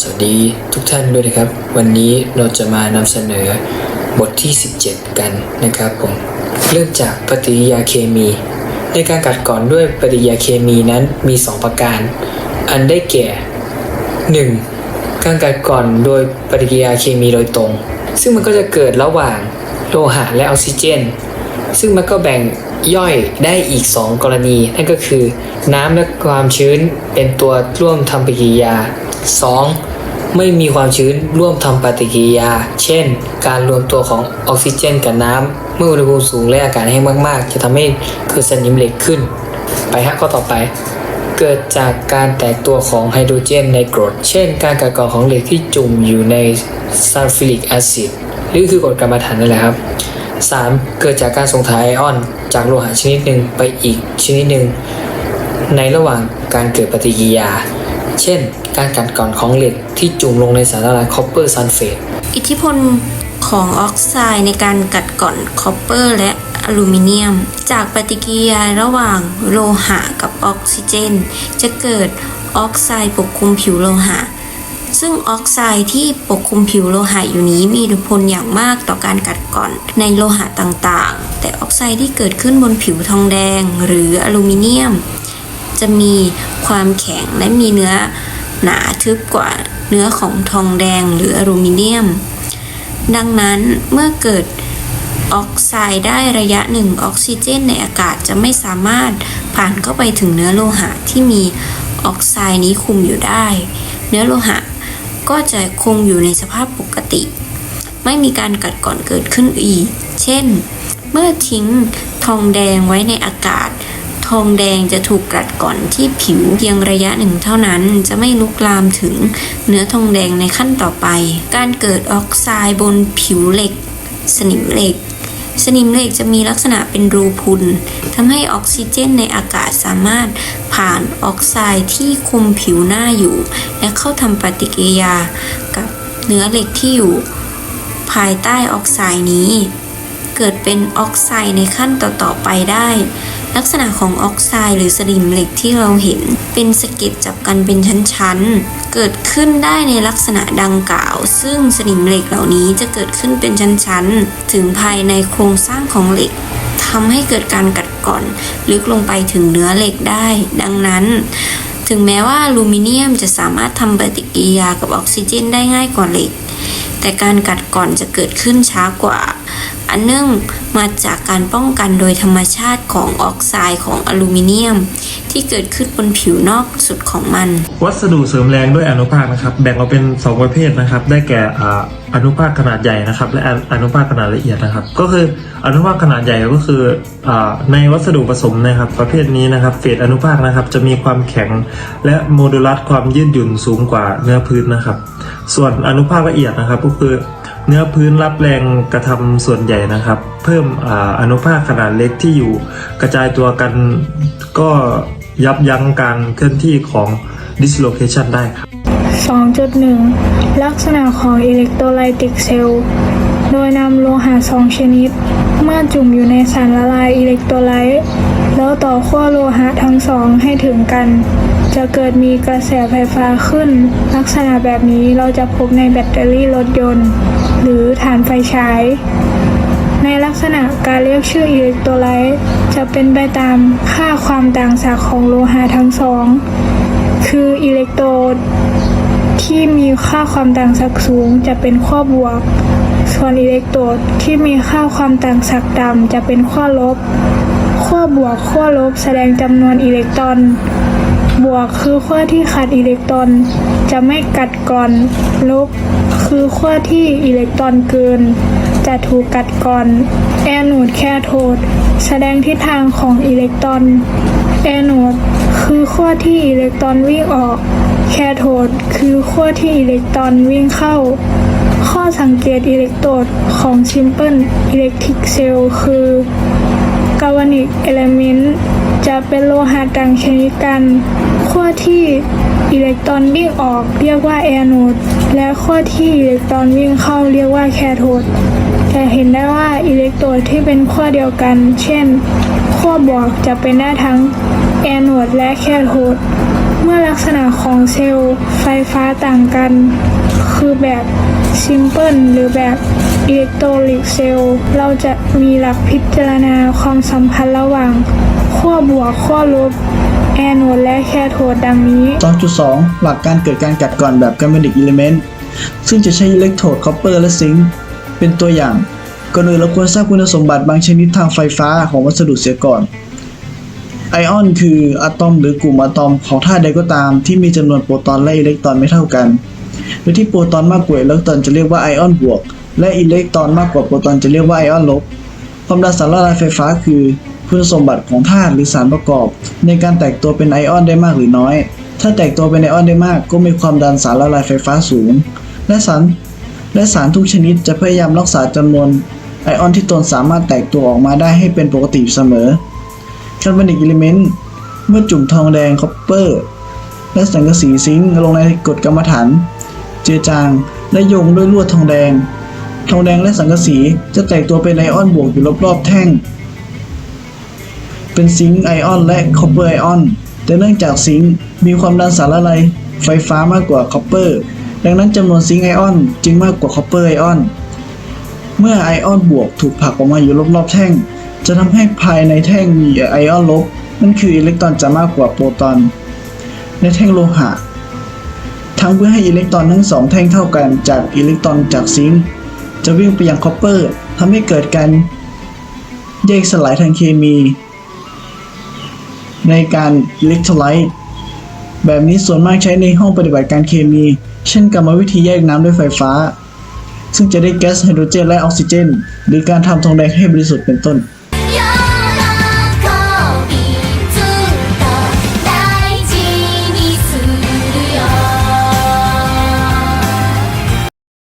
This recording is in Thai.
สวัสดีทุกท่านด้วยนะครับ วันนี้เราจะมานำเสนอบทที่ 17 กันนะครับผมเริ่มจากปฏิกิริยาเคมี ในการกัดกร่อนด้วยปฏิกิริยาเคมีนั้นมี 2 ประการ อันได้แก่ 1. การกัดกร่อนโดยปฏิกิริยาเคมีโดยตรง ซึ่งมันก็จะเกิดระหว่างโลหะและออกซิเจน ซึ่งมันก็แบ่งย่อยได้อีก 2 กรณี นั่นก็คือ น้ำและความชื้นเป็นตัวร่วมทำปฏิกิริยา 2. ไม่มีความชื้นร่วมทำปฏิกิริยา เช่น การรวมตัวของออกซิเจนกับน้ำเมื่ออุณหภูมิสูงและอากาศแห้งมาก ๆ จะทำให้เกิดสนิมเหล็กขึ้น ไปฮะข้อต่อไป เกิดจากการแตกตัวของไฮโดรเจนในกรด เช่น การกัดกร่อนของเหล็กที่จุ่มอยู่ในซัลฟิลิกแอซิดหรือคือกรดกรรมฐานนั่นแหละครับ 3. เกิดจากการส่งถ่ายไอออน จากโลหะชนิดหนึ่งไปอีกชนิดหนึ่งในระหว่างการเกิดปฏิกิริยา เช่น การกัดกร่อนของเหล็กที่จุ่มลงในสารละลายคอปเปอร์ซัลเฟตอิทธิพลของออกไซด์ในการกัดกร่อนคอปเปอร์และอลูมิเนียม จากปฏิกิริยาระหว่างโลหะกับออกซิเจน จะเกิดออกไซด์ปกคลุมผิวโลหะ ซึ่งออกไซด์ที่ปกคลุมผิวโลหะอยู่นี้มีอิทธิพลอย่างมากต่อการกัดกร่อนในโลหะต่างๆ แต่ออกไซด์ที่เกิดขึ้นบนผิวทองแดงหรืออลูมิเนียม จะมีความแข็งและมีเนื้อหนาทึบกว่าเนื้อของทองแดงหรืออลูมิเนียม ดังนั้นเมื่อเกิดออกไซด์ได้ระยะหนึ่งออกซิเจนในอากาศจะไม่สามารถผ่านเข้าไปถึงเนื้อโลหะที่มีออกไซด์นี้คุมอยู่ได้ เนื้อโลหะก็จะคงอยู่ในสภาพปกติ ไม่มีการกัดกร่อนเกิดขึ้นอีก เช่น เมื่อทิ้งทองแดงไว้ในอากาศ องแดงจะถูกกัดก่อนที่ผิวเพียงระยะหนึ่งเท่านั้นจะไม่ลุกลามถึงเนื้อทองแดงในขั้นต่อไป การเกิดออกไซด์บนผิวเหล็ก สนิมเหล็กสนิมเหล็กจะมีลักษณะเป็นรูพุนทำให้ออกซิเจนในอากาศสามารถผ่านออกไซด์ที่คุมผิวหน้าอยู่ และเข้าทำปฏิกิริยากับเนื้อเหล็กที่อยู่ ภายใต้ออกไซด์นี้ กิดเป็นออกไซด์ในขั้นต่อๆไปได้ ลักษณะของออกไซด์หรือสนิมเหล็กที่เราเห็น เป็นสะเก็ดจับกันเป็นชั้นๆ เกิดขึ้นได้ในลักษณะดังกล่าว ซึ่งสนิมเหล็กเหล่านี้จะเกิดขึ้นเป็นชั้นๆ ถึงภายในโครงสร้างของเหล็กทำให้เกิดการกัดกร่อน ลึกลงไปถึงเนื้อเหล็กได้ ดังนั้นถึงแม้ว่าอลูมิเนียมจะสามารถทำปฏิกิริยากับออกซิเจนได้ง่ายกว่าเหล็ก แต่การกัดกร่อนจะเกิดขึ้นช้ากว่า อันเนื่องมาจากการป้องกันโดยธรรมชาติของออกไซด์ของอลูมิเนียม ที่เกิดขึ้นบนผิวนอกสุดของมัน วัสดุเสริมแรงด้วยอนุภาคนะครับแบ่งออกเป็น 2 ประเภทนะครับ ได้แก่ออนุภาคขนาดใหญ่นะครับ และอนุภาคขนาดละเอียดนะครับ ก็คืออนุภาคขนาดใหญ่ก็คืออในวัสดุผสมนะครับ ประเภทนี้นะครับเฟสอนุภาคนะครับ จะมีความแข็งและโมดูลัสความยืดหยุ่นสูงกว่าเนื้อพื้นนะครับ ส่วนอนุภาคละเอียดนะครับก็คือ เนื้อพื้นรับแรงกระทำส่วนใหญ่นะครับ เพิ่มออนุภาคขนาดเล็กที่อยู่กระจายตัวกันก็ยับยั้งการเคลื่อนที่ของ dislocation ได้ครับ 2.1 ลักษณะของอิเล็กโทรไลติกเซลล์โดยนำโลหะสองชนิด เมื่อจุ่มอยู่ในสารละลายอิเล็กโทรไลต์แล้วต่อขั้วโลหะทั้งสองให้ถึงกัน จะเกิดมีกระแสไฟฟ้าขึ้น ลักษณะแบบนี้เราจะพบในแบตเตอรี่รถยนต์ หรือฐานไฟฉาย ในลักษณะการเรียกชื่ออิเล็กโทรไลต์จะเป็นไปตามค่าความต่างศักย์ของโลหะทั้งสอง คืออิเล็กโตรที่มีค่าความต่างศักย์สูงจะเป็นขั้วบวก ส่วนอิเล็กโตรดที่มีค่าความต่างศักย์ต่ำจะเป็นขั้วลบขั้วบวกขั้วลบแสดงจำนวนอิเล็กตรอน บวกคือขั้วที่ขาดอิเล็กตรอน จะไม่กัดก่อน ลบ คือขั้วที่อิเล็กตรอนเกิน จะถูกกัดก่อน แอนโนดแคโทด แสดงทิศทางของอิเล็กตรอน แอนโนดคือขั้วที่อิเล็กตรอนวิ่งออก แคโทดคือขั้วที่อิเล็กตรอนวิ่งเข้า ข้อสังเกตอิเล็กโตรดของ Simple Electric Cell คือกาวานิกเอลเมนต์ จะเป็นโลหะต่างชนิดกัน ขั้วที่อิเล็กตรอนวิ่งออกเรียกว่าแอนโนด และขั้วที่อิเล็กตรอนวิ่งเข้าเรียกว่าแคโทดจะเห็นได้ว่าอิเล็กโตรดที่เป็นขั้วเดียวกัน เช่น ขั้วบวกจะเป็นได้ทั้งแอนโนดและแคโทด เมื่อลักษณะของเซลล์ไฟฟ้าต่างกัน คือแบบซิมเพิลหรือแบบ อิเล็กโทรลิกเซลล์เราจะมีหลักพิจารณาความสัมพันธ์ระหว่างขั้วบวกขั้วลบแอนโอดและแคโทดดังนี้ 2.2 หลักการเกิดการกัดกร่อนแบบกัมเบนิกอิเลเมนต์ซึ่งจะใช้อิเล็กโทรดคอปเปอร์และซิงค์เป็นตัวอย่างก่อนอื่นเราควรทราบคุณสมบัติบางชนิดทางไฟฟ้าของวัสดุเสียก่อน ไอออนคืออะตอมหรือกลุ่มอะตอมของธาตุใดก็ตามที่มีจำนวนโปรตอนและอิเล็กตรอนไม่เท่ากันโดยที่โปรตอนมากกว่าอิเล็กตรอนจะเรียกว่าไอออนบวก และอิเล็กตรอนมากกว่าโปรตอนจะเรียกว่าไอออนลบ ความดันสารละลายไฟฟ้าคือคุณสมบัติของธาตุหรือสารประกอบ ในการแตกตัวเป็นไอออนได้มากหรือน้อย ถ้าแตกตัวเป็นไอออนได้มาก ก็มีความดันสารละลายไฟฟ้าสูง และสารและสารทุกชนิดจะพยายามรักษาจำนวนไอออนที่ตนสามารถแตกตัวออกมาได้ให้เป็นปกติเสมอคาร์บอนิกอิเลเมนต์เมื่อจุ่มทองแดงคอปเปอร์และสังกะสีซิงค์ลงในกรดกรรมฐาน เจือจางและโยงด้วยลวดทองแดง ทองแดงและสังกะสีจะแตกตัวเป็นไอออนบวกอยู่รอบๆแท่ง เป็นซิงค์ไอออนและคอปเปอร์ไอออนแต่เนื่องจากซิงค์มีความดันสารละลายไฟฟ้ามากกว่าคอปเปอร์ดังนั้นจำนวนซิงค์ไอออนจึงมากกว่าคอปเปอร์ไอออนเมื่อไอออนบวกถูกผลักออกมาอยู่รอบๆแท่ง จะทำให้ภายในแท่งมีไอออนลบนั่นคืออิเล็กตรอนจะมากกว่าโปรตอน ในแท่งโลหะ ทั้งเพื่อให้อิเล็กตรอนทั้งสองแท่งเท่ากันจากอิเล็กตรอนจากซิงค์ จะวิ่งไปยังคอปเปอร์ทำให้เกิดการแยกสลายทางเคมี ในการอิเล็กโทรไลต์แบบนี้ส่วนมากใช้ในห้องปฏิบัติการเคมี เช่นกรรมวิธีแยกน้ำด้วยไฟฟ้า ซึ่งจะได้แก๊สไฮโดรเจนและออกซิเจน หรือการทำทองแดงให้บริสุทธิ์เป็นต้น